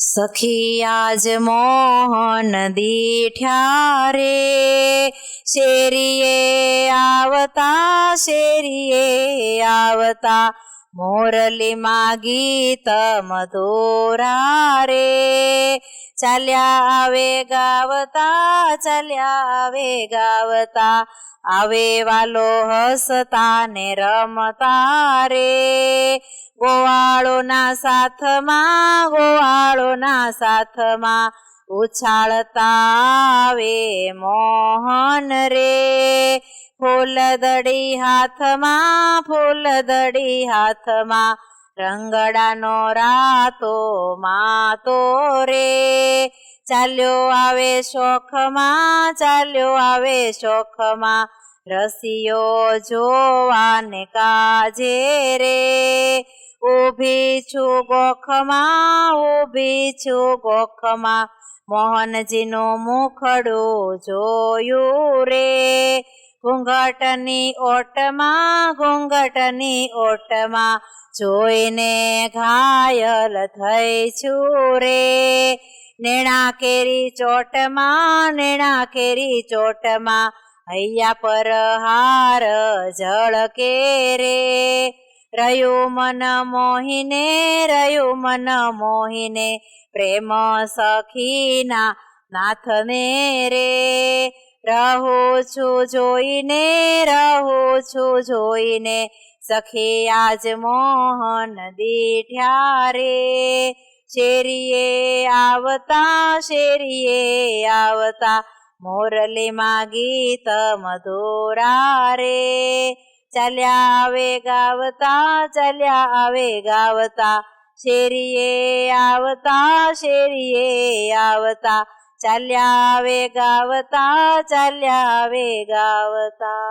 સખી આજ મોહન દીઠ્યા રે શેરીએ આવતા શેરીએ આવતા મોરલીમાં ગીત મધુરા રે ચાલ્યા આવે ગાવતા, ચાલ્યા આવે ગાવતા. આવે વાલો હસતા ને રમતા રે. ગોવાળોના સાથમાં ગોવાળોના સાથમાં ઉછાળતા આવે મોહન રે. ફૂલદડી હાથમાં ફૂલદડી હાથમાં રંગડાનો રાતો માતો રે. ચાલ્યો આવે શોખમાં, ચાલ્યો આવે શોખમાં, રસિયો જોવાને કાજે રે. ઊભી છું ગોખમાં, ઊભી છું ગોખમાં, મોહનજીનું મુખડું જોયું રે. ઘૂંઘટની ઓટમાં ઘૂંઘટની ઓટમાં જોઈને ઘાયલ થઈ છું રે. નેણા કેરી ચોટમાં, નેણા કેરી ચોટમાં, હૈયા પર હાર ઝળકે રે. રહ્યું મન મોહીને, રહ્યું મન મોહીને, પ્રેમ સખીના નાથને રે. રહું છું જોઈને, રહો છું જોઈને, સખી આજ મોહન દીઠ્યા રે. શેરીએ આવતા શેરીએ આવતા મોરલીમાં ગીત મધુરા રે. ચાલ્યા આવે ગાવતા, ચાલ્યા આવે ગાવતા, શેરીએ આવતા શેરીએ આવતા ચાલ્યા આવે ગાવતા ચાલ્યા આવે ગાવતા